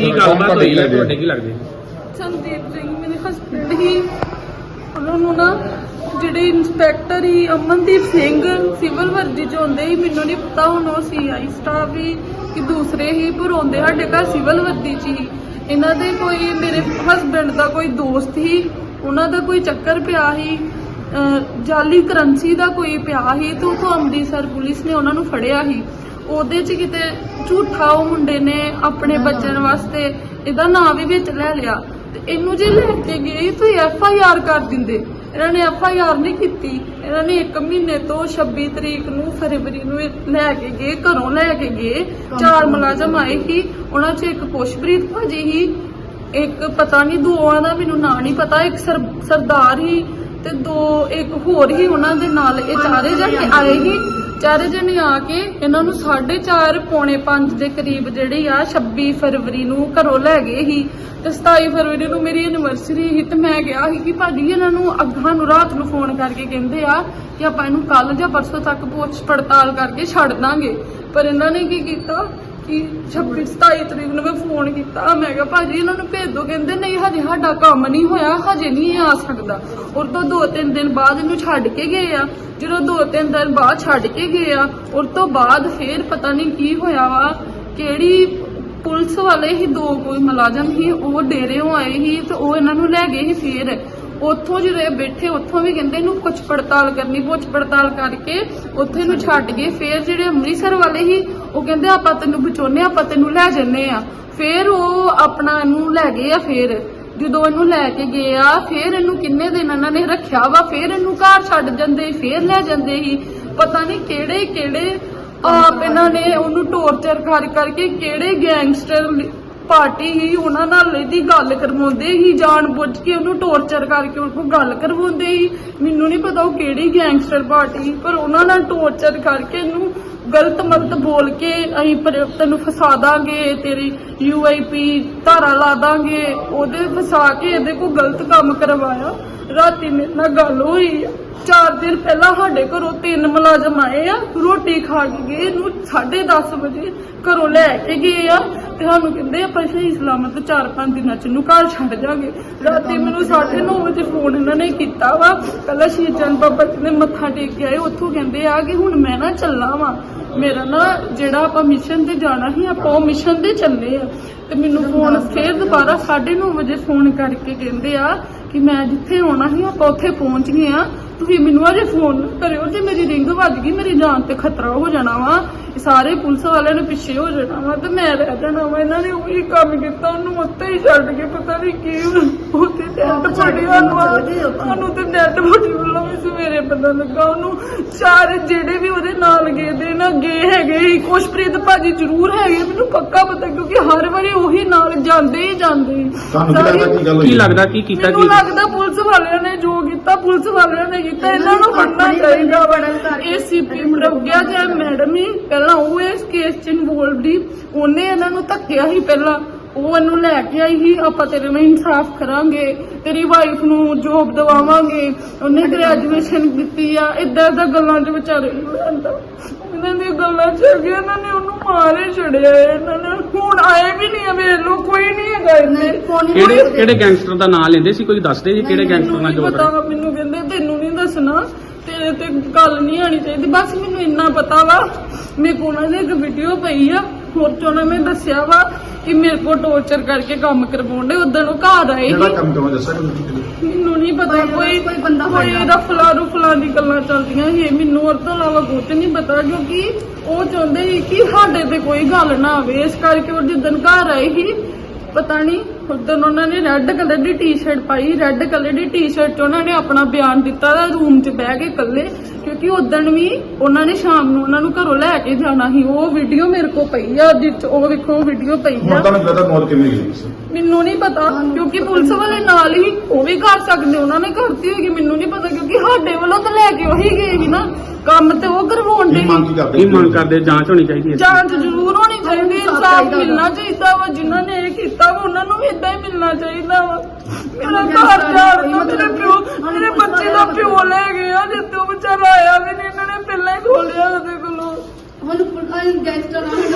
ਕੀ? ਗੱਲਬਾਤ ਹੋਈ? ਹੈ? ਤੁਹਾਡੇ ਕੀ ਲੱਗਦੇ? ਸੰਦੀਪ ਸਿੰਘ ਮੇਰੇ ਹਸਬੰਡ ਹੀ ਉਹਨਾਂ ਨੂੰ ਨਾ ਜਿਹੜੇ ਇੰਸਪੈਕਟਰ ਹੀ ਅਮਨਦੀਪ ਸਿੰਘ ਸਿਵਲ ਵਰਦੀ ਚ ਹੁੰਦੇ ਹੀ ਮੈਨੂੰ ਨਹੀਂ ਪਤਾ ਹੁਣ ਉਹ ਸੀਆਈ ਸਟਾਫ ਹੀ ਕਿ ਦੂਸਰੇ ਹੀ ਪਰ ਸਾਡੇ ਘਰ ਸਿਵਲ ਵਰਦੀ ਚ ਹੀ। ਇਹਨਾਂ ਦੇ ਕੋਈ ਮੇਰੇ ਹਸਬੰਡ ਦਾ ਕੋਈ ਦੋਸਤ ਹੀ ਉਹਨਾਂ ਦਾ ਕੋਈ ਚੱਕਰ ਪਿਆ ਸੀ ਅਹ ਜਾਲੀ ਕਰੰਸੀ ਦਾ ਕੋਈ ਪਿਆ ਸੀ ਤੇ ਉਥੋਂ ਅੰਮ੍ਰਿਤਸਰ ਪੁਲਿਸ ਨੇ ਉਹਨਾਂ ਨੂੰ ਫੜਿਆ ਸੀ ਉਹਦੇ ਚ ਕਿਤੇ ਝੂਠਾ ਉਹ ਮੁੰਡੇ ਨੇ ਆਪਣੇ ਬਚਣ ਵਾਸਤੇ ਇਹਦਾ ਨਾਂ ਵੀ ਵਿੱਚ ਲੈ ਲਿਆ। ਤੇ ਇਹਨੂੰ ਜੇ ਲੈ ਕੇ ਗਏ ਤੁਸੀਂ ਐਫ ਆਈ ਆਰ ਕਰ ਦਿੰਦੇ। ਇਹਨਾਂ ਨੇ ਐਫ ਆਈ ਆਰ ਨਹੀਂ ਕੀਤੀ। ਇਹਨਾਂ ਨੇ 1 ਮਹੀਨੇ ਤੋਂ 26 ਤਰੀਕ ਨੂੰ ਫਰਵਰੀ ਨੂੰ ਇਹ ਲੈ ਕੇ ਗਏ ਘਰੋਂ ਲੈ ਕੇ ਗਏ। ਚਾਰ ਮੁਲਾਜ਼ਮ ਆਏ ਸੀ। ਉਹਨਾਂ 'ਚ ਇੱਕ ਪੁਸ਼ਪ੍ਰੀਤ ਭਾਜੀ ਸੀ ਇੱਕ ਪਤਾ ਨਹੀਂ ਦੋਵਾਂ ਦਾ ਮੈਨੂੰ ਨਾਂ ਨਹੀਂ ਪਤਾ ਇੱਕ ਸਰ- ਸਰਦਾਰ ਹੀ ਤੇ ਦੋ ਇੱਕ ਹੋਰ ਹੀ ਉਹਨਾਂ ਦੇ ਨਾਲ। ਇਹ ਚਾਰੇ ਜਣੇ ਆਏ ਹੀ ਚਾਰੇ ਜਣੇ ਆ ਕੇ ਇਹਨਾਂ ਨੂੰ 4:30 ਪੌਣੇ 5 ਦੇ ਕਰੀਬ ਜਿਹੜੇ ਆ 26 ਫਰਵਰੀ ਨੂੰ ਘਰੋਂ ਲੈ ਗਏ ਸੀ ਤੇ 27 ਫਰਵਰੀ ਨੂੰ ਮੇਰੀ ਐਨੀਵਰਸਰੀ ਸੀ ਤੇ ਮੈਂ ਗਿਆ ਸੀ ਕਿ ਭਾਜੀ ਇਹਨਾਂ ਨੂੰ ਅੱਗਾਂ ਨੂੰ ਰਾਤ ਨੂੰ ਫੋਨ ਕਰਕੇ ਕਹਿੰਦੇ ਆ ਕਿ ਆਪਾਂ ਇਹਨੂੰ ਕੱਲ ਜਾਂ ਪਰਸੋਂ ਤੱਕ ਪੁੱਛ ਪੜਤਾਲ ਕਰਕੇ ਛੱਡ ਦਾਂਗੇ। ਪਰ ਇਹਨਾਂ ਨੇ ਕੀ ਕੀਤਾ? ਕਿ 26 27 ਤਰੀਕ ਨੂੰ ਮੈਂ ਫੋਨ ਕੀਤਾ। ਮੈਂ ਕਿਹਾ ਭਾਜੀ ਇਹਨਾਂ ਨੂੰ ਭੇਜ ਦੋ, ਕਹਿੰਦੇ ਨਹੀਂ ਹਜੇ ਸਾਡਾ ਕੰਮ ਨਹੀਂ ਹੋਇਆ, ਹਜੇ ਨਹੀਂ ਆ ਸਕਦਾ। ਔਰ ਤੋਂ ਦੋ ਤਿੰਨ ਦਿਨ ਬਾਅਦ ਇਹਨੂੰ ਛੱਡ ਕੇ ਗਏ ਆ। ਜਦੋਂ ਦੋ ਤਿੰਨ ਦਿਨ ਬਾਅਦ ਛੱਡ ਕੇ ਗਏ ਆ, ਔਰ ਤੋਂ ਬਾਅਦ ਫੇਰ ਪਤਾ ਨਹੀਂ ਕੀ ਹੋਇਆ ਵਾ, ਕਿਹੜੀ ਪੁਲਿਸ ਵਾਲੇ ਹੀ ਦੋ ਕੋਈ ਮੁਲਾਜ਼ਮ ਸੀ, ਉਹ ਡੇਰਿਓਂ ਆਏ ਸੀ ਤੇ ਉਹ ਇਹਨਾਂ ਨੂੰ ਲੈ ਗਏ ਸੀ ਫੇਰ। ਉੱਥੋਂ ਜਿਹੜੇ ਬੈਠੇ, ਉੱਥੋਂ ਵੀ ਕਹਿੰਦੇ ਇਹਨੂੰ ਕੁਝ ਪੜਤਾਲ ਕਰਨੀ ਪੁੱਛ ਪੜਤਾਲ ਕਰਕੇ ਉੱਥੇ ਇਹਨੂੰ ਛੱਡ ਗਏ। ਫੇਰ ਜਿਹੜੇ ਅੰਮ੍ਰਿਤਸਰ ਵਾਲੇ ਸੀ ਉਹ ਕਹਿੰਦੇ ਆਪਾਂ ਤੈਨੂੰ ਬਚਾਉਨੇ ਆਪਾਂ ਤੈਨੂੰ ਲੈ ਜੰਨੇ ਆ। ਫੇਰ ਉਹ ਆਪਣਾ ਇਹਨੂੰ ਲੈ ਗਏ ਆ ਫੇਰ। ਜਦੋਂ ਇਹਨੂੰ ਲੈ ਕੇ ਗਏ ਆ, ਫੇਰ ਇਹਨੂੰ ਕਿੰਨੇ ਦਿਨ ਇਹਨਾਂ ਨੇ ਰੱਖਿਆ ਵਾ? ਫੇਰ ਇਹਨੂੰ ਘਰ ਛੱਡ ਜਾਂਦੇ ਫੇਰ ਲੈ ਜਾਂਦੇ ਸੀ। ਪਤਾ ਨਹੀਂ ਕਿਹੜੇ ਕਿਹੜੇ ਆਪ ਇਹਨਾਂ ਨੇ ਉਹਨੂੰ ਟੌਰਚਰ ਕਰ ਕਰਕੇ ਕਿਹੜੇ ਗੈਂਗਸਟਰ ਪਾਰਟੀ ਹੀ ਉਹਨਾਂ ਨਾਲ ਇਹਦੀ ਗੱਲ ਕਰਵਾਉਂਦੇ ਹੀ, ਜਾਣ ਬੁੱਝ ਕੇ ਉਹਨੂੰ ਟੌਰਚਰ ਕਰਕੇ ਉਹ ਗੱਲ ਕਰਵਾਉਂਦੇ ਹੀ। ਮੈਨੂੰ ਨਹੀਂ ਪਤਾ ਉਹ ਕਿਹੜੀ ਗੈਂਗਸਟਰ ਪਾਰਟੀ ਪਰ ਉਹਨਾਂ ਨਾਲ ਟੌਰਚਰ ਕਰਕੇ ਇਹਨੂੰ ਗਲਤ ਮਲਤ ਬੋਲ ਕੇ ਅਸੀਂ ਤੈਨੂੰ ਫਸਾ ਦਾਂਗੇ, ਤੇਰੀ ਯੂਆਈਪੀ ਧਾਰਾ ਲਾ ਦਾਂਗੇ। ਉਹਦੇ ਫਸਾ ਕੇ ਇਹਦੇ ਕੋਲ ਗਲਤ ਕੰਮ ਕਰਵਾਇਆ। ਰਾਤੀ ਮੇਰੇ ਨਾਲ ਗੱਲ ਹੋਈ ਆ। ਚਾਰ ਦਿਨ ਪਹਿਲਾਂ ਸਾਡੇ ਘਰੋਂ ਤਿੰਨ ਮੁਲਾਜ਼ਮ ਆਏ ਆ, ਰੋਟੀ ਖਾ ਕੇ ਗਏ, ਇਹਨੂੰ 10:30 ਵਜੇ ਘਰੋਂ ਲੈ ਕੇ ਗਏ ਆ। ਤੇ ਸਾਨੂੰ ਕਹਿੰਦੇ ਆਪਾਂ ਸਹੀ ਸਲਾਮਤ 4-5 ਦਿਨਾਂ ਚ ਇਹਨੂੰ ਘਰ ਛੱਡ ਜਾਗੇ। ਰਾਤੀ ਮੈਨੂੰ 9:30 ਵਜੇ ਫੋਨ ਇਹਨਾਂ ਨੇ ਕੀਤਾ ਵਾ। ਪਹਿਲਾਂ ਸ਼੍ਰੀ ਚੰਦ ਬਾਬਾ ਜੀ ਨੇ ਮੱਥਾ ਟੇਕ ਕੇ ਆਏ ਉੱਥੋਂ ਕਹਿੰਦੇ ਆ ਕਿ ਹੁਣ ਮੈਂ ਨਾ ਚੱਲਾਂ ਵਾਂ। ਮੇਰਾ ਨਾ ਜਿਹੜਾ ਆਪਾਂ ਮਿਸ਼ਨ ਤੇ ਜਾਣਾ ਸੀ ਆਪਾਂ ਉਹ ਮਿਸ਼ਨ ਤੇ ਚੱਲੇ ਆ। ਤੇ ਮੈਨੂੰ ਫੋਨ ਫੇਰ ਦੁਬਾਰਾ 9:30 ਵਜੇ ਫੋਨ ਕਰਕੇ ਕਹਿੰਦੇ ਆ ਕਿ ਮੈਂ ਜਿੱਥੇ ਆਉਣਾ ਸੀ ਆਪਾਂ ਉੱਥੇ ਪਹੁੰਚ ਗਏ ਆ। ਤੁਸੀਂ ਮੈਨੂੰ ਅਜੇ ਫੋਨ ਨਾ ਕਰਿਓ ਜੇ ਮੇਰੀ ਰਿੰਗ ਵੱਜ ਗਈ ਮੇਰੀ ਜਾਨ ਤੇ ਖਤਰਾ ਹੋ ਜਾਣਾ ਵਾ। ਸਾਰੇ ਪੁਲਿਸ ਵਾਲਿਆਂ ਨੇ ਪਿੱਛੇ ਹੋ ਜਾਣਾ ਵਾ ਤੇ ਮੈਂ ਰਹਿ ਜਾਣਾ ਵਾ। ਇਹਨਾਂ ਨੇ ਉਹੀ ਕੰਮ ਕੀਤਾ ਉਹਨੂੰ ਉੱਤੇ ਹੀ ਛੱਡ ਕੇ ਪਤਾ ਨਹੀਂ ਕੀ ਉੱਥੇ ਟੈਂਟ ਪੜਿਆ ਉਹਨੂੰ ਤੇ ਨੈਟ ਬੋਡੀ ਵੱਲੋਂ ਵੀ ਸਵੇਰੇ ਪਤਾ ਲੱਗਾ। ਉਹਨੂੰ ਚਾਰ ਜਿਹੜੇ ਵੀ ਉਹਦੇ ਨਾਲ ਗਏ ਦੇ ਨਾ ਹੈਗੇ ਸੀ ਕੁਸ਼ਪ੍ਰੀਤ ਭਾਜੀ ਜ਼ਰੂਰ ਹੈਗੇ ਮੈਨੂੰ ਪੱਕਾ ਪਤਾ ਕਿਉਂਕਿ ਹਰ ਵਾਰੀ ਉਹੀ ਨਾਲ ਜਾਂਦੇ ਹੀ ਜਾਂਦੇ ਸੀ। ਤੁਹਾਨੂੰ ਕੀ ਲੱਗਦਾ ਕੀ ਗੱਲ ਹੋਈ ਕੀ ਲੱਗਦਾ ਕੀ ਕੀਤਾ ਮੈਨੂੰ ਕੀ ਲੱਗਦਾ ਪੁਲਿਸ ਵਾਲਿਆਂ ਨੇ ਜੋ ਕੀਤਾ ਪੁਲਿਸ ਵਾਲਿਆਂ ਨੇ ਕੀਤਾ। ਇਹਨਾਂ ਨੂੰ ਫੜਨਾ ਚਾਹੀਦਾ। ਇਹ ਸੀਪੀ ਪ੍ਰਗਿਆ ਜਾਂ ਮੈਡਮ ਹੀ ਪਹਿਲਾਂ ਉਹ ਇਸ ਕੇਸ ਚ ਇਨਵੋਲਵਡ ਹੀ ਉਹਨੇ ਇਹਨਾਂ ਨੂੰ ਧੱਕਿਆ ਹੀ ਪਹਿਲਾਂ। ਉਹ ਇਹਨੂੰ ਲੈ ਕੇ ਆਈ ਸੀ ਆਪਾਂ ਤੇਰੇ ਨਾਲ ਇਨਸਾਫ ਕਰਾਂਗੇ ਤੇਰੀ ਵਾਈਫ ਨੂੰ ਜੋਬ ਦਵਾਵਾਂਗੇ। ਉਹਨੇ ਗ੍ਰੈਜੂਏਸ਼ਨ ਕੀਤੀ ਆ। ਇਦਾਂ ਇਦਾਂ ਗੱਲਾਂ ਦੇ ਵਿਚਾਰੇ ਨੂੰ ਲੈਂਦਾ ਅੱਗੇ ਇਹਨਾਂ ਨੇ ਉਹਨੂੰ ਮਾਰੇ ਛੜਿਆ ਇਹਨਾਂ ਨੇ। ਹੁਣ ਆਏ ਵੀ ਨਹੀਂ ਆ ਵੇਖ ਲੋ ਕੋਈ ਨਹੀਂ ਹੈਗਾ ਇੱਥੇ। ਕਿਹੜੇ ਕਿਹੜੇ ਗੈਂਗਸਟਰ ਦਾ ਨਾਮ ਲੈਂਦੇ ਸੀ? ਕੋਈ ਦੱਸਦੇ ਜੀ ਕਿਹੜੇ ਗੈਂਗਸਟਰ ਨਾਲ ਮੈਨੂੰ ਜੋ ਨਹੀਂ ਪਤਾ ਮੈਨੂੰ ਕਹਿੰਦੇ ਤੈਨੂੰ ਨਹੀਂ ਦੱਸਣਾ ਤੇਰੇ ਤੇ ਗੱਲ ਨਹੀਂ ਆਣੀ ਚਾਹੀਦੀ। ਬਸ ਮੈਨੂੰ ਇੰਨਾ ਪਤਾ ਵਾ ਮੇਰੇ ਕੋਲ ਦੀ ਇੱਕ ਵੀਡੀਓ ਪਈ ਆ ਹੋਰ ਚ ਉਹਨਾਂ ਨੇ ਦੱਸਿਆ ਵਾ ਕਿ ਮੇਰੇ ਕੋਲ ਟੌਰਚਰ ਕਰਕੇ ਕੰਮ ਕਰਵਾਉਂਦੇ ਉਦੋਂ ਉਹ ਘਰ ਆਏ ਜਿਹੜਾ ਸੀ। ਕੰਮ ਕਰਵਾ ਦੱਸਿਆ ਕਿ ਤੁਸੀਂ? ਮੈਨੂੰ ਨਹੀਂ ਪਤਾ ਕੋਈ ਕੋਈ ਬੰਦਾ ਕੋਈ ਰਫਲਾ ਰੁਫਲਾ ਦੀ ਗੱਲਾਂ ਚੱਲਦੀਆਂ ਸੀ ਮੈਨੂੰ ਉਹ ਤੋਂ ਇਲਾਵਾ ਕੁਝ ਨਹੀਂ ਪਤਾ ਕਿਉਂਕਿ ਉਹ ਚਾਹੁੰਦੇ ਸੀ ਕਿ ਸਾਡੇ ਤੇ ਕੋਈ ਗੱਲ ਨਾ ਆਵੇ। ਇਸ ਕਰਕੇ ਉਹ ਜਿੱਦਣ ਘਰ ਆਏ ਸੀ ਪਤਾ ਨਹੀਂ ਉਦੋਂ ਉਹਨਾਂ ਨੇ ਰੈੱਡ ਕਲਰ ਦੀ ਟੀ-ਸ਼ਰਟ ਪਾਈ ਰੈੱਡ ਕਲਰ ਦੀ ਟੀ-ਸ਼ਰਟ 'ਚ ਉਹਨਾਂ ਨੇ ਆਪਣਾ ਬਿਆਨ ਦਿੱਤਾ ਦਾ ਰੂਮ 'ਚ ਬਹਿ ਕੇ ਇਕੱਲੇ ਕਿਉਂਕਿ ਉਦੋਂ ਵੀ ਉਹਨਾਂ ਨੇ ਸ਼ਾਮ ਨੂੰ ਉਹਨਾਂ ਨੂੰ ਘਰੋਂ ਲੈ ਕੇ ਜਾਣਾ ਸੀ। ਉਹ ਵੀਡੀਓ ਮੇਰੇ ਕੋਲ ਪਈ ਆ 'ਚ ਉਹ ਵੇਖੋ ਵੀਡੀਓ ਪਈ ਹੁਣ ਆ ਤੁਹਾਨੂੰ ਪਤਾ ਮੌਤ ਕਿਵੇਂ ਹੋਈ ਸੀ। ਮੈਨੂੰ ਨਹੀਂ ਪਤਾ ਕਿਉਂਕਿ ਪੁਲਿਸ ਵਾਲੇ ਨਾਲ ਹੀ ਉਹ ਵੀ ਕਰ ਸਕਦੇ ਉਹਨਾਂ ਨੇ ਕਰਤੀ ਹੋਏਗੀ ਮੈਨੂੰ ਨਹੀਂ ਪਤਾ ਕਿਉਂਕਿ ਸਾਡੇ ਵੱਲੋਂ ਤਾਂ ਲੈ ਕੇ ਉਹੀ ਗਏ ਸੀ ਨਾ। ਕੰਮ ਤੇ ਉਹ ਕਰਵਾਉਣ ਦੇ ਕੀ ਮੰਗ ਕੀ ਕਰਦੇ ਕੀ ਮੰਗ ਕਰਦੇ? ਜਾਂਚ ਹੋਣੀ ਚਾਹੀਦੀ ਹੈ। ਜਾਂਚ ਜ਼ਰੂਰ ਹੋਣੀ ਚਾਹੀਦੀ ਇਨਸਾਫ ਮਿਲਣਾ ਚਾਹੀਦਾ ਵਾ ਜਿਨ੍ਹਾਂ ਨੇ ਇਹ ਕੀਤਾ ਵਾ ਉਹਨਾਂ ਨੂੰ ਵੀ ਏਦਾਂ ਹੀ, ਮਿਲਣਾ ਚਾਹੀਦਾ ਵਾ। ਮੇਰਾ ਘਰ ਜਾਰ ਮੇਰੇ ਪਿਓ, ਮੇਰੇ ਬੱਚੇ ਦਾ ਪਿਓ ਲੈ ਗਿਆ ਜੇ ਤੂੰ ਵਿਚਾਰਾ ਆਇਆ ਵੀ ਨਹੀਂ, ਇਹਨਾਂ ਨੇ ਪਹਿਲਾਂ ਹੀ ਖੋਲਿਆ ਉਹਦੇ ਕੋਲੋਂ। ਹੁਣ ਗੈਂਗਸਟਰ ਆ